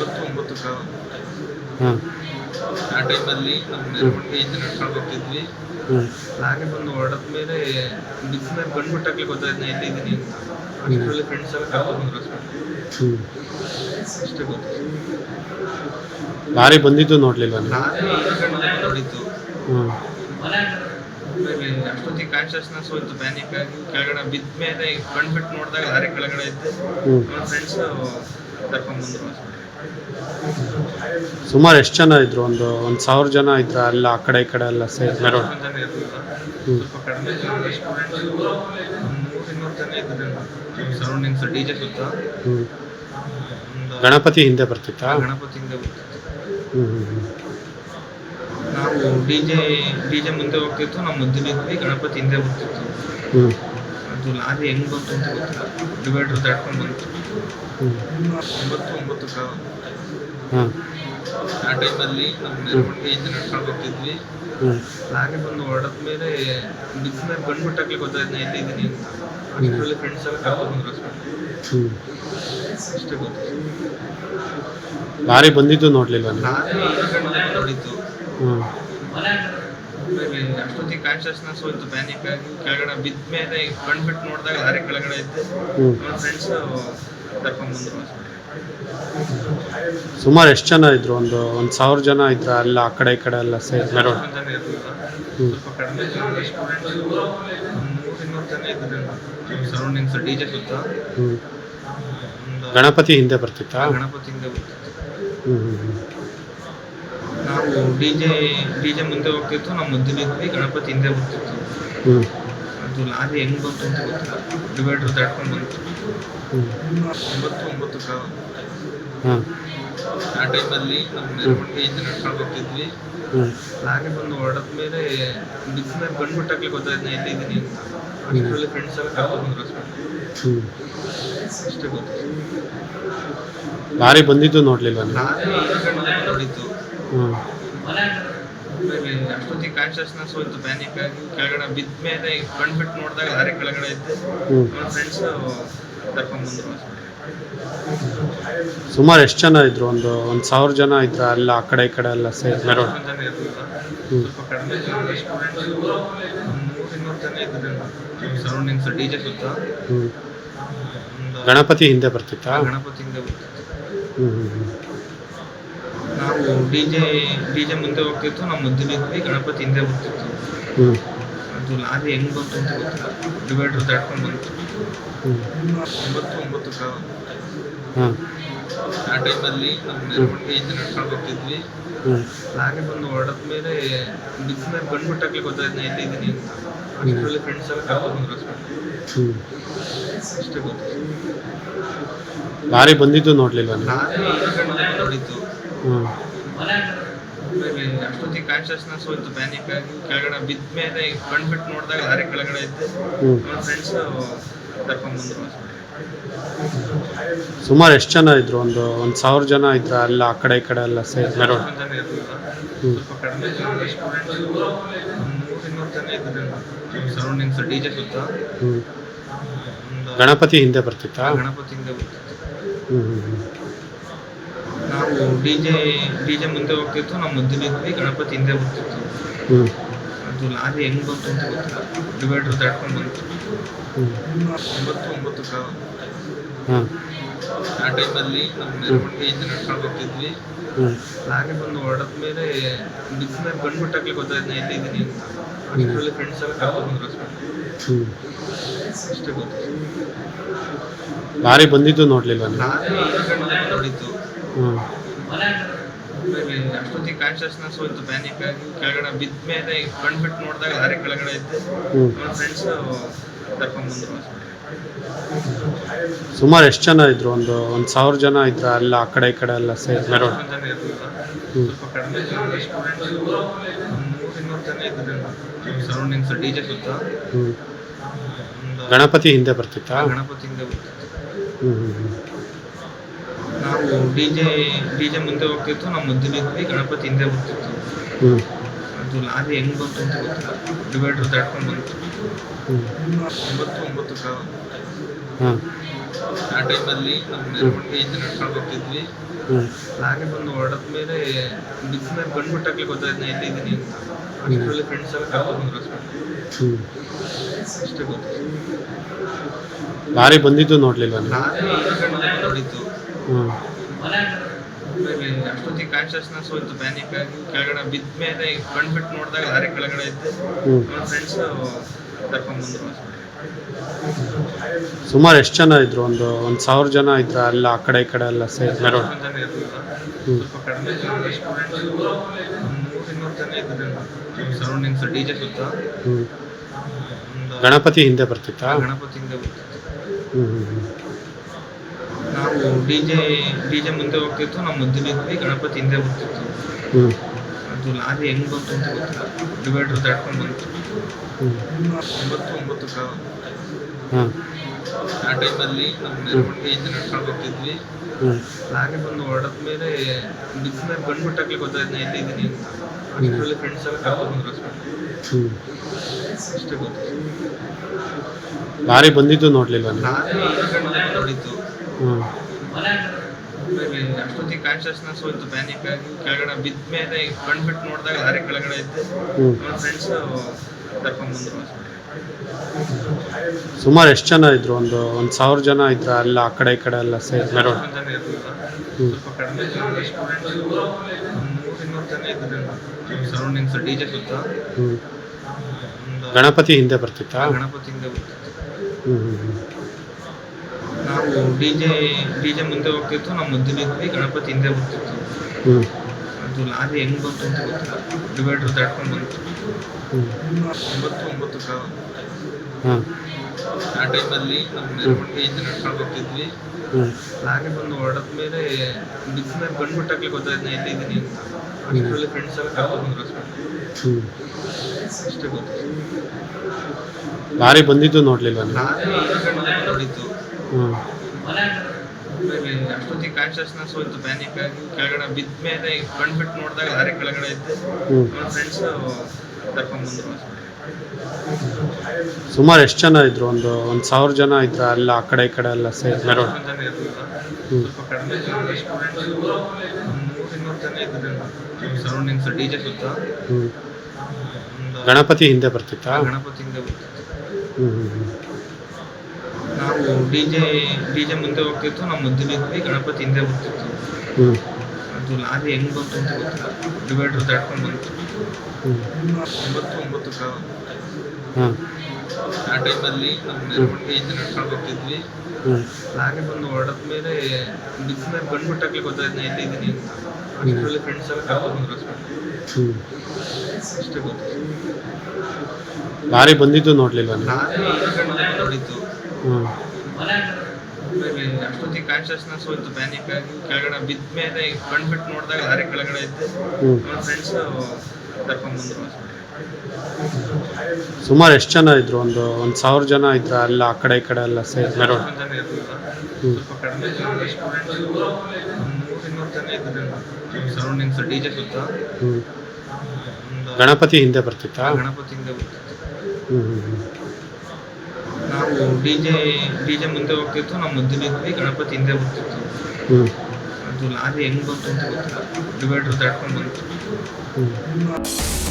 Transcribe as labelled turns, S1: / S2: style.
S1: ಒಂಬತ್ತು ಒಂಬತ್ತು ಸಾವಿರ
S2: ಹಾಂ
S1: ಆ ಟೈಮಲ್ಲಿ ನಮ್ಮ ನಡ್ಕೊಂಡು ಹೋಗ್ತಿದ್ವಿ ಲಾರಿ ಬಂದು ಹೊಡೆದ ಮೇಲೆ ಬಿದ್ದ ಮೇಲೆ ಬಂದ್ಬಿಟ್ಟಾಗ್ಲಿ ಗೊತ್ತಾಯ್ತು ನಾ ಎಲ್ಲಿದ್ದೀನಿ ಅಂತ. ಅಷ್ಟರಲ್ಲಿ ಫ್ರೆಂಡ್ಸ್ ಎಲ್ಲ ಕರ್ಕೊಂಡು ಬಂದ್ರು ಅಷ್ಟೇ. ಗೊತ್ತು.
S2: ಲಾರಿ ಬಂದಿದ್ದು ನೋಡ್ಲಿಲ್ಲ
S1: ಲಾರಿ ಆಮೇಲೆ ಅಷ್ಟೊತ್ತಿಗೆ ಕಾನ್ಶಿಯಸ್ನೆಸ್ ಹೋಯ್ತು ಪ್ಯಾನಿಕ್ ಆಗಿ ಕೆಳಗಡೆ ಬಿದ್ದ ಮೇಲೆ ಕಣ್ಬಿಟ್ಟು ನೋಡಿದಾಗ ಲಾರಿ ಕೆಳಗಡೆ ಇದ್ದೆ ನಮ್ಮ ಫ್ರೆಂಡ್ಸ್ ಕರ್ಕೊಂಡು ಬಂದ್ರು ಹಾಸ್ಪಿಟ್ಲಿಗೆ
S2: ಸುಮಾರು ಎಷ್ಟು ಜನ ಇದ್ರು? ಒಂದು ಒಂದು ಸಾವಿರ ಜನ ಇದ್ರ ಅಲ್ಲ ಆ ಕಡೆ ಈ ಕಡೆ ಎಲ್ಲ ಸೇರಿ ಮೆರವಣಿಗೆ
S1: ಸರೌಂಡಿಂಗ್ಸ್ ಡಿ ಜೆ ಸುತ್ತ
S2: ಹ್ಞೂ ಗಣಪತಿ ಹಿಂದೆ ಬರ್ತಿತ್ತಾ.
S1: ಗಣಪತಿಯಿಂದ ಬರ್ತಿತ್ತು
S2: ಹ್ಞೂ ಹ್ಞೂ ಹ್ಞೂ
S1: ನಾವು ಡಿ ಜೆ ಡಿ ಜೆ ಮುಂದೆ ಹೋಗ್ತಿತ್ತು ನಾವು ಮಧ್ಯಲಿದ್ವಿ ಗಣಪತಿ ಹಿಂದೆ ಬರ್ತಿತ್ತು
S2: ಹ್ಞೂ
S1: ಅದು ಲಾರಿ ಹೆಂಗ್ ಬಂತು ಅಂತ ಗೊತ್ತಿಲ್ಲ. ಡಿವೈಡರ್ ಬಂತು. ಒಂಬತ್ತು ಒಂಬತ್ತು
S2: ಹಾಂ
S1: ಆ ಟೈಮಲ್ಲಿ ಮೆರವಣಿಗೆಯಿಂದ ನಡ್ಕೊಂಡು ಹೋಗ್ತಿದ್ವಿ. ಹಾಗೆ ಬಂದು ಹೊಡೆದ ಮೇಲೆ ಬಿದ್ದ ಮೇಲೆ ಬಂದ್ಬಿಟ್ಟಾಗ್ಲಿ ಗೊತ್ತಾಯ್ತು ನಾ ಎಲ್ಲಿದ್ದೀನಿ ಅಂತ. ಅಷ್ಟರಲ್ಲಿ ಫ್ರೆಂಡ್ಸ್ ಎಲ್ಲ ಕರ್ಕೊಂಡು ಬಂದ್ರು ಹಾಸ್ಪಿಟ್ಲಿಗೆ
S2: ಹ್ಞೂ
S1: ಅಷ್ಟೇ ಗೊತ್ತು.
S2: ಲಾರಿ ಬಂದಿದ್ದು ನೋಡ್ಲಿಲ್ಲ ನೀವು?
S1: ಲಾರಿ ಆಮೇಲೆ ಅಷ್ಟೊತ್ತಿಗೆ ಕಾನ್ಶಿಯಸ್ನೆಸ್ ಹೋಯ್ತು ಪ್ಯಾನಿಕ್ ಆಗಿ ಕೆಳಗಡೆ ಬಿದ್ದ ಮೇಲೆ ಕಣ್ಬಿಟ್ಟು ನೋಡಿದಾಗ ಲಾರಿ ಕೆಳಗಡೆ ಇದ್ದೆ ಫ್ರೆಂಡ್ಸ್ ಕರ್ಕೊಂಡು ಬಂದ್ರು ಹಾಸ್ಪಿಟ್ಲಿಗೆ
S2: ಸುಮಾರು ಎಷ್ಟು ಜನ ಇದ್ರು? ಒಂದು ಒಂದು ಸಾವಿರ ಜನ ಇದ್ರ ಅಲ್ಲ ಆ ಕಡೆ ಈ ಕಡೆ ಎಲ್ಲ ಸೇರಿ ಮೆರವಣಿಗೆ? ಹ್ಞೂ
S1: ಸರೌಂಡಿಂಗ್ಸ್ ಡಿ ಜೆ ಸುತ್ತ.
S2: ಹ್ಞೂ ಗಣಪತಿ ಹಿಂದೆ ಬರ್ತಿತ್ತಾ?
S1: ಗಣಪತಿಯಿಂದ ಬರ್ತಿತ್ತು
S2: ಹ್ಞೂ ಹ್ಞೂ ಹ್ಞೂ
S1: ನಾವು ಡಿ ಜೆ ಡಿ ಜೆ ಮುಂದೆ ಹೋಗ್ತಿತ್ತು. ಗಣಪತಿ ಹಿಂದೆ ಬರ್ತಿತ್ತು.
S2: ಹ್ಞೂ
S1: ಅದು ಲಾರಿ ಹೆಂಗ್ ಬಂತು ಅಂತ ಗೊತ್ತಿಲ್ಲ. ಡಿವೈಡರ್ ದಾಟ್ಕೊಂಡು ಬಂತು ಒಂಬತ್ತು ಒಂಬತ್ತು
S2: ಹಾಂ.
S1: ಆ ಟೈಮಲ್ಲಿ ನಮ್ಮ ಮೆರವಣಿಗೆಯಿಂದ ನಡ್ಕೊಂಡು ಹೋಗ್ತಿದ್ವಿ. ಲಾರಿ ಬಂದು ಹೊಡೆದ ಮೇಲೆ ಬಂದ್ಬಿಟ್ಟಾಗ್ಲಿ ಗೊತ್ತಾಯ್ತು ನಾ ಎಲ್ಲಿದ್ದೀನಿ ಅಂತ. ಅಷ್ಟರಲ್ಲಿ ಫ್ರೆಂಡ್ಸ್ ಎಲ್ಲ ಕರ್ಕೊಂಡು ಅಷ್ಟೇ. ಗೊತ್ತು.
S2: ಲಾರಿ ಬಂದಿದ್ದು ನೋಡ್ಲಿಲ್ಲ
S1: ಲಾರಿ
S2: ಹ್ಞೂ
S1: ಅಷ್ಟೊತ್ತಿಗೆ ಕಾನ್ಶಿಯಸ್ನೆಸ್ ಹೋಯ್ತು ಪ್ಯಾನಿಕ್ ಆಗಿ. ಕೆಳಗಡೆ ಬಿದ್ದ ಮೇಲೆ ಕಣ್ಬಿಟ್ಟು ನೋಡಿದಾಗ ಲಾರಿ ಕೆಳಗಡೆ ಇದ್ದೆ ನಮ್ಮ ಫ್ರೆಂಡ್ಸ್
S2: ಸುಮಾರು ಎಷ್ಟು ಜನ ಇದ್ರು? ಒಂದು ಒಂದು ಸಾವಿರ ಜನ ಇದ್ರ ಅಲ್ಲ ಆ ಕಡೆ ಈ ಕಡೆ ಎಲ್ಲ ಸೇರಿ
S1: ಮೆರವಣ ಸರೌಂಡಿಂಗ್ಸ್ ಡಿ ಜೆ ಸುತ್ತ
S2: ಗಣಪತಿ ಹಿಂದೆ ಬರ್ತಿತ್ತಾ?
S1: ಗಣಪತಿಯಿಂದ ಬರ್ತಿತ್ತು
S2: ಹ್ಞೂ
S1: ನಾವು ಡಿ ಜೆ ಡಿ ಜೆ ಮುಂದೆ ಹೋಗ್ತಿತ್ತು ನಾವು ಮಧ್ಯಲಿದ್ವಿ ಗಣಪತಿ ಹಿಂದೆ ಬರ್ತಿತ್ತು
S2: ಹ್ಞೂ
S1: ಅದು ಲಾರಿ ಹೆಂಗ್ ಬಂತು ಅಂತ ಗೊತ್ತಿಲ್ಲ. ಬಂತು. ಒಂಬತ್ತು ಒಂಬತ್ತು
S2: ಹಾಂ.
S1: ಆ ಟೈಮಲ್ಲಿ ನಮ್ಮ ಮೆರವಣಿಗೆಯಿಂದ ನಡ್ಕೊಂಡು ಹೋಗ್ತಿದ್ವಿ. ಲಾರಿ ಬಂದು ಹೊಡೆದ ಮೇಲೆ ಮೇಲೆ ಗೊತ್ತಾಯ್ತು ಇದ್ದೀನಿ ಎಲ್ಲಿದ್ದೀನಿ ಅಂತ. ಅಷ್ಟರಲ್ಲಿ ಫ್ರೆಂಡ್ಸ್ ಎಲ್ಲ ಕರ್ಕೊಂಡು ಬಂದ್ರು ಹಾಸ್ಪಿಟ್ಲಿಗೆ
S2: ಹ್ಞೂ
S1: ಅಷ್ಟೇ ಗೊತ್ತು.
S2: ಲಾರಿ ಬಂದಿದ್ದು ನೋಡ್ಲಿಲ್ಲ
S1: ಲಾರಿ ಅಷ್ಟೊತ್ತಿಗೆ ಕಾನ್ಶಿಯಸ್ನೆಸ್ ಹೋಯ್ತು ಪ್ಯಾನಿಕ್ ಆಗಿ ಕೆಳಗಡೆ ಬಿದ್ದ ಮೇಲೆ ಕಣ್ಬಿಟ್ಟು ನೋಡಿದಾಗ ಲಾರಿ ಕೆಳಗಡೆ ಇದ್ದೆ ಫ್ರೆಂಡ್ಸ್
S2: ಸುಮಾರು ಎಷ್ಟು ಜನ ಇದ್ರು? ಒಂದು ಒಂದು ಸಾವಿರ ಜನ ಇದ್ರ ಅಲ್ಲ ಆ ಕಡೆ ಈ ಕಡೆ ಎಲ್ಲ ಸೇರಿ?
S1: ಸರೌಂಡಿಂಗ್ಸ್ ಡಿ ಜೆ ಸುತ್ತ.
S2: ಗಣಪತಿ ಹಿಂದೆ ಬರ್ತಿತ್ತಾ?
S1: ಗಣಪತಿಯಿಂದ ಬರ್ತಿತ್ತು.
S2: ಹ್ಞೂ ಹ್ಞೂ ಹ್ಞೂ
S1: ನಾವು ಡಿ ಜೆ ಡಿ ಜೆ ಮುಂದೆ ಹೋಗ್ತಿತ್ತು ನಾವು ಮುದ್ದಿನಿದ್ವಿ ಗಣಪತಿ ಹಿಂದೆ ಬರ್ತಿತ್ತು
S2: ಹ್ಞೂ
S1: ಅದು ಲಾರಿ ಹೆಂಗ್ ಬಂತು ಅಂತ ಗೊತ್ತಿಲ್ಲ. ಡಿವೈಡರ್ ದಾಟ್ಕೊಂಡು ಬಂತು ಒಂಬತ್ತು ಒಂಬತ್ತು ಕಾಲು
S2: ಹಾಂ.
S1: ಆ ಟೈಮಲ್ಲಿ ನಮ್ಮ ಮೆರವಣಿಗೆಯಿಂದ ನಡ್ಕೊಂಡು ಹೋಗ್ತಿದ್ವಿ.
S2: ಹ್ಞೂ
S1: ಲಾರಿ ಬಂದು ಹೊಡೆದ ಮೇಲೆ ಬಿದ್ದ ಮೇಲೆ ಬಂದ್ಬಿಟ್ಟಾಗ್ಲಿ ಗೊತ್ತಾಯ್ತು ನಾ ಎಲ್ಲಿದ್ದೀನಿ ಅಂತ. ಅಷ್ಟರಲ್ಲಿ ಫ್ರೆಂಡ್ಸ್ ಎಲ್ಲ ಕರ್ಕೊಂಡು ಬಂದ್ರು ಅಷ್ಟೇ ಗೊತ್ತು.
S2: ಲಾರಿ ಬಂದಿದ್ದು ನೋಡ್ಲಿಲ್ಲ
S1: ಲಾರಿ ಆಮೇಲೆ ಅಷ್ಟೊತ್ತಿಗೆ ಕಾನ್ಶಿಯಸ್ನೆಸ್ ಹೋಯ್ತು ಪ್ಯಾನಿಕ್ ಆಗಿ ಕೆಳಗಡೆ ಬಿದ್ದ ಮೇಲೆ ಕಣ್ಬಿಟ್ಟು ನೋಡಿದಾಗ ಲಾರಿ ಕೆಳಗಡೆ ಇದ್ದೆ ಫ್ರೆಂಡ್ಸ್
S2: ಸುಮಾರು ಎಷ್ಟು ಜನ ಇದ್ರು? ಒಂದು ಒಂದು ಸಾವಿರ ಜನ ಇದ್ರ ಅಲ್ಲ ಆ ಕಡೆ ಈ ಕಡೆ ಎಲ್ಲ ಸೇರಿ?
S1: ಇದ್ರು ಸರೌಂಡಿಂಗ್ಸ್ ಡಿ ಜೆ ಸುತ್ತ
S2: ಗಣಪತಿ ಹಿಂದೆ ಬರ್ತಿತ್ತಾ?
S1: ಗಣಪತಿಯಿಂದ ಬರ್ತಿತ್ತು
S2: ಹ್ಞೂ ಹ್ಞೂ ಹ್ಞೂ
S1: ನಾವು ಡಿ ಜೆ ಡಿ ಜೆ ಮುಂದೆ ಹೋಗ್ತಿತ್ತು. ನಾವು ಮಧ್ಯದಲ್ಲಿ ಗಣಪತಿ ಹಿಂದೆ ಬರ್ತಿತ್ತು.
S2: ಹ್ಞೂ
S1: ಅದು ಲಾರಿ ಹೆಂಗ್ ಬಂತು ಅಂತ ಗೊತ್ತಿಲ್ಲ. ಡಿವೈಡರ್ ದಾಟ್ಕೊಂಡು ಬಂತು. ಒಂಬತ್ತು ಒಂಬತ್ತು ಆ ಟೈಮಲ್ಲಿ ನಮ್ಮ ನಡ್ಕೊಂಡು ಹೋಗ್ತಿದ್ವಿ. ಬಂದು ಹೊಡೆದ ಮೇಲೆ ಬಂದ್ಬಿಟ್ಟಾಗ್ಲಿ ಗೊತ್ತಾಯ್ತು ನಾ ಎಲ್ಲಿದ್ದೀನಿ ಅಂತ. ಅಷ್ಟರಲ್ಲಿ ಫ್ರೆಂಡ್ಸ್ ಎಲ್ಲ ಕರ್ಕೊಂಡು ಬಂದ್ರು ಅಷ್ಟೇ ಗೊತ್ತು.
S2: ಲಾರಿ ಬಂದಿದ್ದು
S1: ನೋಡ್ಲಿಲ್ಲ ಅಷ್ಟೊತ್ತಿಗೆ ಕಾನ್ಶಿಯಸ್ನೆಸ್ ಹೋಯ್ತು ಪ್ಯಾನಿಕ್ ಆಗಿ. ಕೆಳಗಡೆ ಬಿದ್ದ ಮೇಲೆ ಕಣ್ಬಿಟ್ಟು ನೋಡಿದಾಗ ಲಾರಿ ಕೆಳಗಡೆ ಇದ್ದೆ ಫ್ರೆಂಡ್ಸ್
S2: ಸುಮಾರು ಎಷ್ಟು ಜನ ಇದ್ರು? ಒಂದು ಒಂದು ಸಾವಿರ ಜನ ಇದ್ರ ಎಲ್ಲ ಆ ಕಡೆ ಈ ಕಡೆ ಎಲ್ಲ ಸೇರಿ? ಮೆರವಣಿಗೆ
S1: ಸರೌಂಡಿಂಗ್ಸ್ ಡಿ ಜೆ ಸುತ್ತ
S2: ಹ್ಞೂ ಗಣಪತಿ ಹಿಂದೆ ಬರ್ತಿತ್ತಾ?
S1: ಗಣಪತಿಯಿಂದ ಬರ್ತಿತ್ತು.
S2: ಹ್ಞೂ ಹ್ಞೂ ಹ್ಞೂ
S1: ನಾವು ಡಿ ಜೆ ಡಿ ಜೆ ಮುಂದೆ ಹೋಗ್ತಿತ್ತು ನಾವು ಮಧ್ಯಲಿದ್ವಿ ಗಣಪತಿ ಹಿಂದೆ ಬರ್ತಿತ್ತು.
S2: ಹ್ಞೂ
S1: ಅದು ಲಾರಿ ಹೆಂಗ್ ಬಂತು ಅಂತ ಗೊತ್ತಿಲ್ಲ. ಡಿವೈಡರ್ ಬಂತು ಒಂಬತ್ತು ಒಂಬತ್ತು
S2: ಹಾಂ
S1: ಆ ಟೈಮಲ್ಲಿ ನಮ್ಮ ಮೆರವಣಿಗೆಯಿಂದ ನಡ್ಕೊಂಡು ಹೋಗ್ತಿದ್ವಿ. ಬಂದು ಹೊಡೆದ ಮೇಲೆ ಬಂದ್ಬಿಟ್ಟಾಗ್ಲಿ ಗೊತ್ತಾಯ್ತು ನಾ ಎಲ್ಲಿದ್ದೀನಿ ಅಂತ. ಅಷ್ಟರಲ್ಲಿ ಫ್ರೆಂಡ್ಸ್ ಎಲ್ಲ ಕರ್ಕೊಂಡು ಬಂದ್ರು ಹಾಸ್ಪಿಟ್ಲ್
S2: ಹ್ಞೂ
S1: ಅಷ್ಟೇ ಗೊತ್ತು.
S2: ಲಾರಿ ಬಂದಿದ್ದು ನೋಡ್ಲಿಲ್ಲ
S1: ಲಾರಿ ಆಮೇಲೆ ಅಷ್ಟೊತ್ತಿಗೆ ಕಾನ್ಶಿಯಸ್ನೆಸ್ ಹೋಯ್ತು ಪ್ಯಾನಿಕ್ ಆಗಿ. ಕೆಳಗಡೆ ಬಿದ್ದ ಮೇಲೆ ಕಣ್ಬಿಟ್ಟು ನೋಡಿದಾಗ ಲಾರಿ ಕೆಳಗಡೆ ಇದ್ದೆ ಫ್ರೆಂಡ್ಸ್
S2: ಸುಮಾರು ಎಷ್ಟು ಜನ ಇದ್ರು? ಒಂದು ಒಂದು ಸಾವಿರ ಜನ ಇದ್ರ ಎಲ್ಲ ಆ ಕಡೆ ಈ ಕಡೆ ಎಲ್ಲ ಸೇರಿ ಮೆರವಣಿಗೆ? ಗಣಪತಿ ಹಿಂದೆ ಬರ್ತಿತ್ತಾ?
S1: ಗಣಪತಿಯಿಂದ ಬರ್ತಿತ್ತು
S2: ಹ್ಞೂ
S1: ನಾವು ಡಿ ಜೆ ಡಿ ಜೆ ಮುಂದೆ ಹೋಗ್ತಿತ್ತು ನಾವು ಇದ್ವಿ ಗಣಪತಿ ಹಿಂದೆ ಬರ್ತಿತ್ತು
S2: ಹ್ಞೂ
S1: ಅದು ಲಾರಿ ಹೆಂಗ್ ಬಂತು ಅಂತ ಗೊತ್ತಿಲ್ಲ. ಡಿವೈಡರ್ ಬಂತು. ಒಂಬತ್ತು ಒಂಬತ್ತು
S2: ಹಾಂ.
S1: ಆ ಟೈಮಲ್ಲಿ ನಮ್ಮ ಮೆರವಣಿಗೆಯಿಂದ ನಡ್ಕೊಂಡು ಹೋಗ್ತಿದ್ವಿ. ಲಾರಿ ಬಂದು ಹೊಡೆದ ಮೇಲೆ ಬಂದ್ಬಿಟ್ಟಾಗ್ಲಿ ಗೊತ್ತಾಯ್ತು ನಾ ಎಲ್ಲಿದ್ದೀನಿ ಅಂತ. ಅಷ್ಟರಲ್ಲಿ ಫ್ರೆಂಡ್ಸ್ ಎಲ್ಲ ಕರ್ಕೊಂಡು ಅಷ್ಟೇ. ಗೊತ್ತು.
S2: ಲಾರಿ ಬಂದಿದ್ದು ನೋಡ್ಲಿಲ್ಲ
S1: ಲಾರಿ
S2: ಹ್ಞೂ
S1: ಅಷ್ಟೊತ್ತಿಗೆ ಕಾನ್ಶಿಯಸ್ನೆಸ್ ಹೋಯ್ತು ಪ್ಯಾನಿಕ್ ಆಗಿ ಕೆಳಗಡೆ ಬಿದ್ದ ಮೇಲೆ ಕಣ್ಬಿಟ್ಟು ನೋಡಿದಾಗ ಲಾರಿ ಕೆಳಗಡೆ ಇದ್ದೆ ನನ್ನ ಫ್ರೆಂಡ್ಸ್
S2: ಸುಮಾರು ಎಷ್ಟು ಜನ ಇದ್ರು? ಒಂದು ಒಂದು ಸಾವಿರ ಜನ ಇದ್ರ ಎಲ್ಲ ಆ ಕಡೆ ಈ ಕಡೆ ಎಲ್ಲ ಸೇರಿ ಮೆರವಣಿಗೆ.
S1: ಜನ ಇರಲಿಲ್ಲ ಡಿ ಜೆ ಸುತ್ತ
S2: ಹ್ಞೂ ಗಣಪತಿ ಹಿಂದೆ ಬರ್ತಿತ್ತಾ?
S1: ಬರ್ತಿತ್ತು
S2: ಹ್ಞೂ
S1: ನಾವು ಡಿ ಜೆ ಡಿ ಜೆ ಮುಂದೆ ಹೋಗ್ತಿತ್ತು ನಾವು ಮಧ್ಯಲಿದ್ವಿ ಗಣಪತಿ ಹಿಂದೆ ಬರ್ತಿತ್ತು
S2: ಹ್ಞೂ
S1: ಅದು ಲಾರಿ ಹೆಂಗ್ ಬಂತು ಅಂತ ಗೊತ್ತಿಲ್ಲ. ಬಂತು. ಒಂಬತ್ತು ಒಂಬತ್ತು ಆ ಟೈಮಲ್ಲಿ ನಮ್ಮ ಮೆರವಣಿಗೆಯಿಂದ ನಡ್ಕೊಂಡು ಹೋಗ್ತಿದ್ವಿ. ಲಾರಿ ಬಂದು ಹೊಡೆದ ಮೇಲೆ ಬಂದ್ಬಿಟ್ಟಾಗ್ಲಿ ಗೊತ್ತಾಯ್ತು ಅಂತ. ಅಷ್ಟರಲ್ಲಿ ಫ್ರೆಂಡ್ಸ್ ಎಲ್ಲ ಕರ್ಕೊಂಡು ಬಂದ್ರು ಹಾಸ್ಪಿಟ್ಲ್ ಅಷ್ಟೇ ಗೊತ್ತು.
S2: ಲಾರಿ ಬಂದಿದ್ದು ನೋಡ್ಲಿಲ್ಲ
S1: ಲಾರಿ ಅಷ್ಟೊತ್ತಿಗೆ ಕಾನ್ಶಿಯಸ್ನೆಸ್ ಹೋಯ್ತು ಪ್ಯಾನಿಕ್ ಆಗಿ ಕೆಳಗಡೆ ಬಿದ್ದ ಮೇಲೆ ಕಣ್ಬಿಟ್ಟು ನೋಡಿದಾಗ ಲಾರಿ ಕೆಳಗಡೆ ಇದ್ದೆ ಫ್ರೆಂಡ್ಸ್ ಕರ್ಕೊಂಡು
S2: ಸುಮಾರು ಎಷ್ಟು ಜನ ಇದ್ರು? ಒಂದು ಒಂದು ಸಾವಿರ ಜನ ಇದ್ರ ಎಲ್ಲ ಆ ಕಡೆ ಈ ಕಡೆ ಎಲ್ಲ ಸೇರಿ? ಮೆರವಣಿಗೆ.
S1: ಸ್ವಲ್ಪ ಕಡಿಮೆ ಸ್ಟೂಡೆಂಟ್ಸ್ ನೂರು ಇನ್ನೂರು ಜನ ಇದ್ರು. ಸರೌಂಡಿಂಗ್ಸ್ ಡಿ ಜೆ ಸುತ್ತ.
S2: ಹ್ಞೂ ಗಣಪತಿ ಹಿಂದೆ ಬರ್ತಿತ್ತಾ?
S1: ಗಣಪತಿಯಿಂದ ಬರ್ತಿತ್ತು.
S2: ಹ್ಞೂ ಹ್ಞೂ
S1: ನಾವು ಡಿ ಜೆ ಡಿ ಜೆ ಮುಂದೆ ಹೋಗ್ತಿತ್ತು ನಾವು ಮುದ್ದಿನಿದ್ವಿ ಗಣಪತಿ ಹಿಂದೆ ಬರ್ತಿತ್ತು
S2: ಹ್ಞೂ
S1: ಅದು ಲಾರಿ ಹೆಂಗ್ ಬಂತು ಅಂತ ಗೊತ್ತಿಲ್ಲ. ಡಿವೈಡರ್ ದಾಟ್ಕೊಂಡು ಬಂತು.
S2: ಹ್ಞೂ